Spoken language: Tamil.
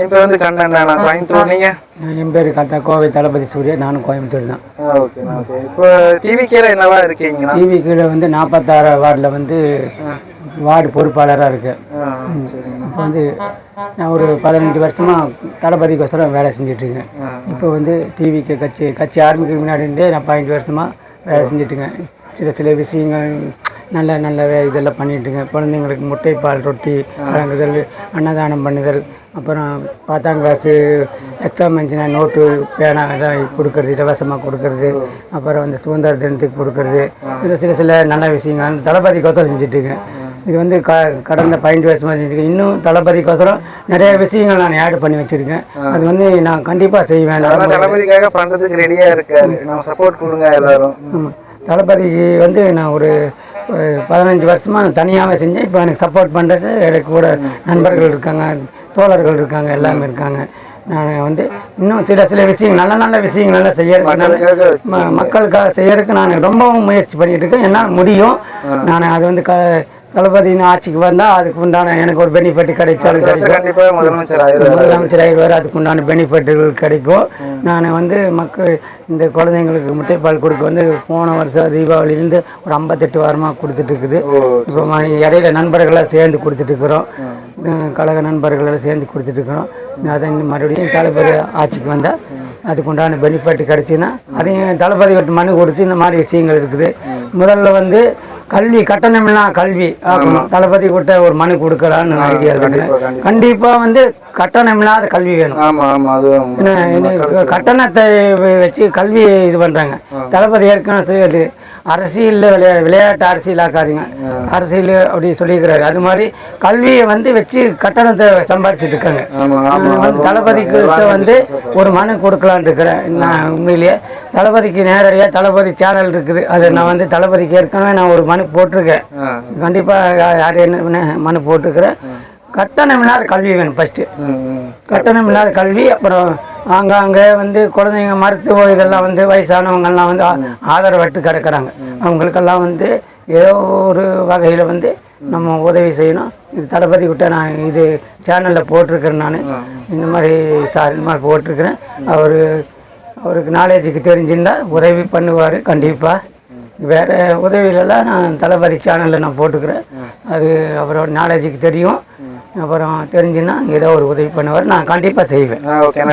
என் பேர் வந்து கண்ணன் நான் கோயம்புத்தூர். நீங்க? என் பேர் கத்தா கோவை தளபதி சூர்யா நானும் கோயம்புத்தூர் தான். ஓகே இப்போ டிவி கீழே என்னவா இருக்கீங்கண்ணா டிவி கீழே வந்து நாற்பத்தாறு வார்டில் வந்து வார்டு பொறுப்பாளராக இருக்கேன் இப்போ வந்து நான் ஒரு பதினஞ்சு வருஷமாக தளபதிக்கோசரம் வேலை செஞ்சிட்ருக்கேன். இப்போ வந்து டிவிக்கு கட்சி கட்சி ஆரம்பிக்கிறதுக்கு முன்னாடிருந்தே நான் பதினஞ்சு வருஷமாக வேலை செஞ்சிட்ருக்கேன். சில சில விஷயங்கள் நல்ல நல்ல இதெல்லாம் பண்ணிட்டுருக்கேன் குழந்தைங்களுக்கு முட்டைப்பால் ரொட்டி வழங்குதல் அன்னதானம் பண்ணுதல் அப்புறம் பத்தாம் கிளாஸு எக்ஸாம் இருந்துச்சுன்னா நோட்டு பேனா இதெல்லாம் கொடுக்கறது இலவசமாக கொடுக்கறது அப்புறம் வந்து சுதந்திர தினத்துக்கு கொடுக்கறது இது சில சில நல்ல விஷயங்கள். தளபதிக்கோசரம் செஞ்சுட்ருக்கேன் இது வந்து க கடந்த பதினஞ்சு வருஷமாக செஞ்சுருக்கேன் இன்னும் தளபதிக்கோசரம் நிறைய விஷயங்கள் நான் ஆட் பண்ணி வச்சுருக்கேன். அது வந்து நான் கண்டிப்பாக செய்வேன். தளபதிக்காக பண்றதுக்கு ரெடியா இருக்காரு. நம்ம சப்போர்ட் கொடுங்க எல்லாரும். ஆமாம் தளபதிக்கு வந்து நான் ஒரு பதினஞ்சு வருஷமாக நான் தனியாகவே செஞ்சேன். இப்போ எனக்கு சப்போர்ட் பண்ணுறதுக்கு எனக்கு கூட நண்பர்கள் இருக்காங்க தோழர்கள் இருக்காங்க எல்லாமே இருக்காங்க. நான் வந்து இன்னும் சில சில விஷயங்கள் நல்ல நல்ல விஷயங்கள் எல்லாம் செய்யறதுக்கு மக்களுக்காக செய்யறதுக்கு நான் ரொம்பவும் முயற்சி பண்ணிட்டு இருக்கேன். என்னால் முடியும். நான் அது வந்து க தளபதியின் ஆட்சிக்கு வந்தால் அதுக்கு உண்டான எனக்கு ஒரு பெனிஃபிட் கிடைச்சாலும் கிடைக்கும். முதலமைச்சர் ஆயிடுவார். அதுக்கு உண்டான பெனிஃபிட்டுகள் கிடைக்கும். நான் வந்து மக்கள் இந்த குழந்தைங்களுக்கு முட்டைப்பால் கொடுக்க வந்து போன வருஷம் தீபாவளியிலேருந்து ஒரு ஐம்பத்தெட்டு வாரமாக கொடுத்துட்டு இருக்குது இப்போ இடையில நண்பர்களாக சேர்ந்து அஹ் கழக நண்பர்களெல்லாம் சேர்ந்து கொடுத்துட்டு இருக்கிறோம் அதை மறுபடியும் தளபதி ஆட்சிக்கு வந்தால் அதுக்கு உண்டான பெனிஃபிட் கிடைச்சுன்னா அதையும் தளபதி மனு கொடுத்து இந்த மாதிரி விஷயங்கள் இருக்குது. முதல்ல வந்து கல்வி கட்டணமில்லா கல்வி. தளபதி கிட்ட ஒரு மனு கொடுக்கலான்னு ஐடியா இருக்குது கண்டிப்பாக வந்து கட்டணமில்லாத கல்வி வேணும். கட்டணத்தை வச்சு கல்வி இது பண்ணுறாங்க தளபதி ஏற்கனவே செய்யுது அரசியலில் விளையா விளையாட்டு அரசியலாக்காதீங்க. அரசியல் அப்படி சொல்லியிருக்கிறாரு. அது மாதிரி கல்வியை வந்து வச்சு கட்டணத்தை சம்பாரிச்சிட்டு இருக்காங்க. வந்து தளபதிக்கு வந்து ஒரு மனு கொடுக்கலான்னு இருக்கிறேன். நான் உண்மையிலேயே தளபதிக்கு நேரடியாக தளபதி சேனல் இருக்குது. அது நான் வந்து தளபதிக்கு ஏற்கனவே நான் ஒரு மனு போட்டிருக்கேன். கண்டிப்பாக யார் என்ன மனு போட்டிருக்கிறேன். கட்டணம் இல்லாத கல்வி வேணும் ஃபஸ்ட்டு. கட்டணம் இல்லாத கல்வி அப்புறம் ஆங்காங்கே வந்து குழந்தைங்க மருத்துவ இதெல்லாம் வந்து வயசானவங்கெல்லாம் வந்து ஆதரவற்று கிடக்குறாங்க. அவங்களுக்கெல்லாம் வந்து ஏதோ ஒரு வகையில் வந்து நம்ம உதவி செய்யணும். இது தளபதி கிட்ட நான் இது சேனலில் போட்டிருக்கிறேன் நான். இந்த மாதிரி சார் இந்த மாதிரி போட்டிருக்கிறேன். அவர் அவருக்கு நாலேஜுக்கு தெரிஞ்சிருந்தா உதவி பண்ணுவார் கண்டிப்பாக வேறு உதவியிலலாம் நான் தளபதி சேனலில் நான் போட்டுக்கிறேன். அது அவரோட நாலேஜுக்கு தெரியும். அப்புறம் தெரிஞ்சுன்னா ஏதோ ஒரு உதவி பண்ணுவார். நான் கண்டிப்பாக செய்வேன். ஓகே.